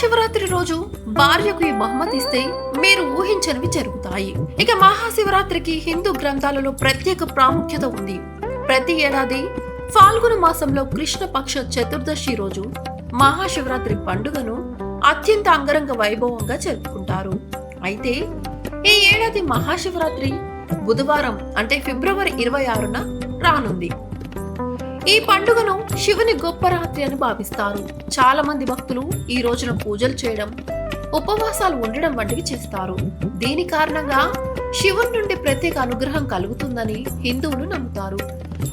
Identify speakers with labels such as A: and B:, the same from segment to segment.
A: మహాశివరాత్రి రోజు భార్యకు ఈ బహుమతి ఇస్తే మీరు ఊహించనివి జరుగుతాయి. ఇక మహాశివరాత్రికి హిందూ గ్రంథాలలో ప్రత్యేక ప్రాముఖ్యత ఉంది. ప్రతి ఏడాది ఫాల్గుణ మాసంలో కృష్ణ పక్ష చతుర్దశి రోజు మహాశివరాత్రి పండుగను అత్యంత అంగరంగ వైభవంగా జరుపుకుంటారు. అయితే ఈ ఏడాది మహాశివరాత్రి బుధవారం అంటే ఫిబ్రవరి ఇరవై ఆరున రానుంది. ఈ పండుగను శివుని గొప్ప రాత్రి అని భావిస్తారు. చాలా మంది భక్తులు ఈ రోజున పూజలు చేయడం ఉపవాసాలు ఉండడం వంటివి చేస్తారు. దీని కారణంగా శివుని నుండి ప్రత్యేక అనుగ్రహం కలుగుతుందని హిందువులు నమ్ముతారు.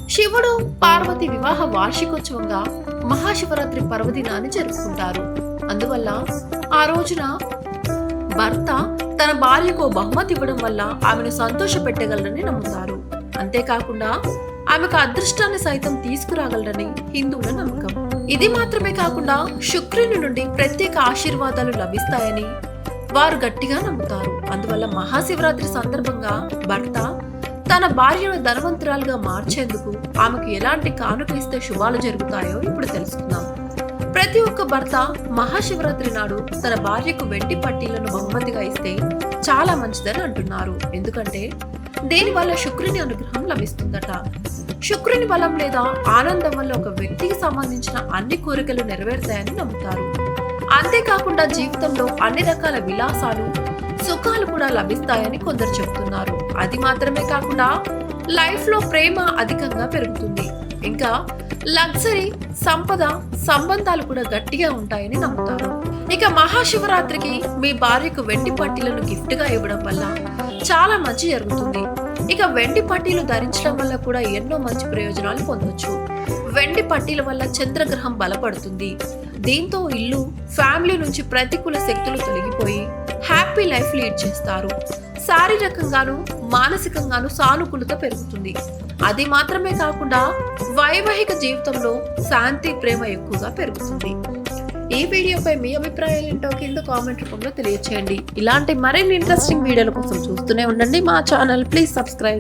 A: శివుడు పార్వతి వివాహ వార్షికోత్సవంగా మహాశివరాత్రి పర్వదినాన్ని జరుపుకుంటారు. అందువల్ల ఆ రోజున భర్త తన భార్యకు బహుమతి ఇవ్వడం వల్ల ఆమెను సంతోష పెట్టగలరని నమ్ముతారు. అంతేకాకుండా ఆమెకు అదృష్టాన్ని సైతం తీసుకురాగలరని హిందువుల నమ్మకం. ఇది మాత్రమే కాకుండా శుక్రుని నుండి ప్రత్యేక ఆశీర్వాదాలు లభిస్తాయని వారు గట్టిగా నమ్ముతారు. అందువల్ల మహాశివరాత్రి సందర్భంగా భర్త తన భార్యను ధనవంతురాలుగా మార్చేందుకు ఆమెకు ఎలాంటి కానుక ఇస్తే శుభాలు జరుగుతాయో ఇప్పుడు తెలుసుకుందాం. ప్రతి ఒక్క భర్త మహాశివరాత్రి నాడు తన భార్యకు వెండి పట్టీలను బహుమతిగా ఇస్తే చాలా మంచిదని అంటున్నారు. ఎందుకంటే దీనివల్ల శుక్రుని అనుగ్రహం లభిస్తుందట? శుక్రుని బలం లేదా ఆనందం వల్ల ఒక వ్యక్తికి సంబంధించిన అన్ని కోరికలు నెరవేరుతాయని నమ్ముతారు. అంతేకాకుండా జీవితంలో అన్ని రకాల విలాసాలు సుఖాలు కూడా లభిస్తాయని కొందరు చెబుతున్నారు అది మాత్రమే కాకుండా లైఫ్లో ప్రేమ అధికంగా పెరుగుతుంది. ఇంకా లగ్జరీ సంపద సంబంధాలు కూడా గట్టిగా ఉంటాయని నమ్ముతారు. ఇక మహాశివరాత్రికి మీ భార్యకు వెండి పట్టీలను గిఫ్ట్గా ఇవ్వడం వల్ల చాలా మంచి జరుగుతుంది. ఇక వెండి పట్టీలు ధరించడం వల్ల కూడా ఎన్నో మంచి ప్రయోజనాలు పొందొచ్చు. వెండి పట్టీల వల్ల చంద్రగ్రహం బలపడుతుంది. దీంతో ఇల్లు ఫ్యామిలీ నుంచి ప్రతికూల శక్తులు తొలగిపోయి హ్యాపీ లైఫ్ లీడ్ చేస్తారు. శారీరకంగాను మానసికంగాను సానుకూలత పెరుగుతుంది. అది మాత్రమే కాకుండా వైవాహిక జీవితంలో శాంతి ప్రేమ ఎక్కువగా పెరుగుతుంది. ఈ వీడియోపై మీ అభిప్రాయాలు ఏంటో కింద కామెంట్ రూపంలో తెలియచేయండి. ఇలాంటి మరిన్ని ఇంట్రెస్టింగ్ వీడియోల కోసం చూస్తూనే ఉండండి మా ఛానల్. Please subscribe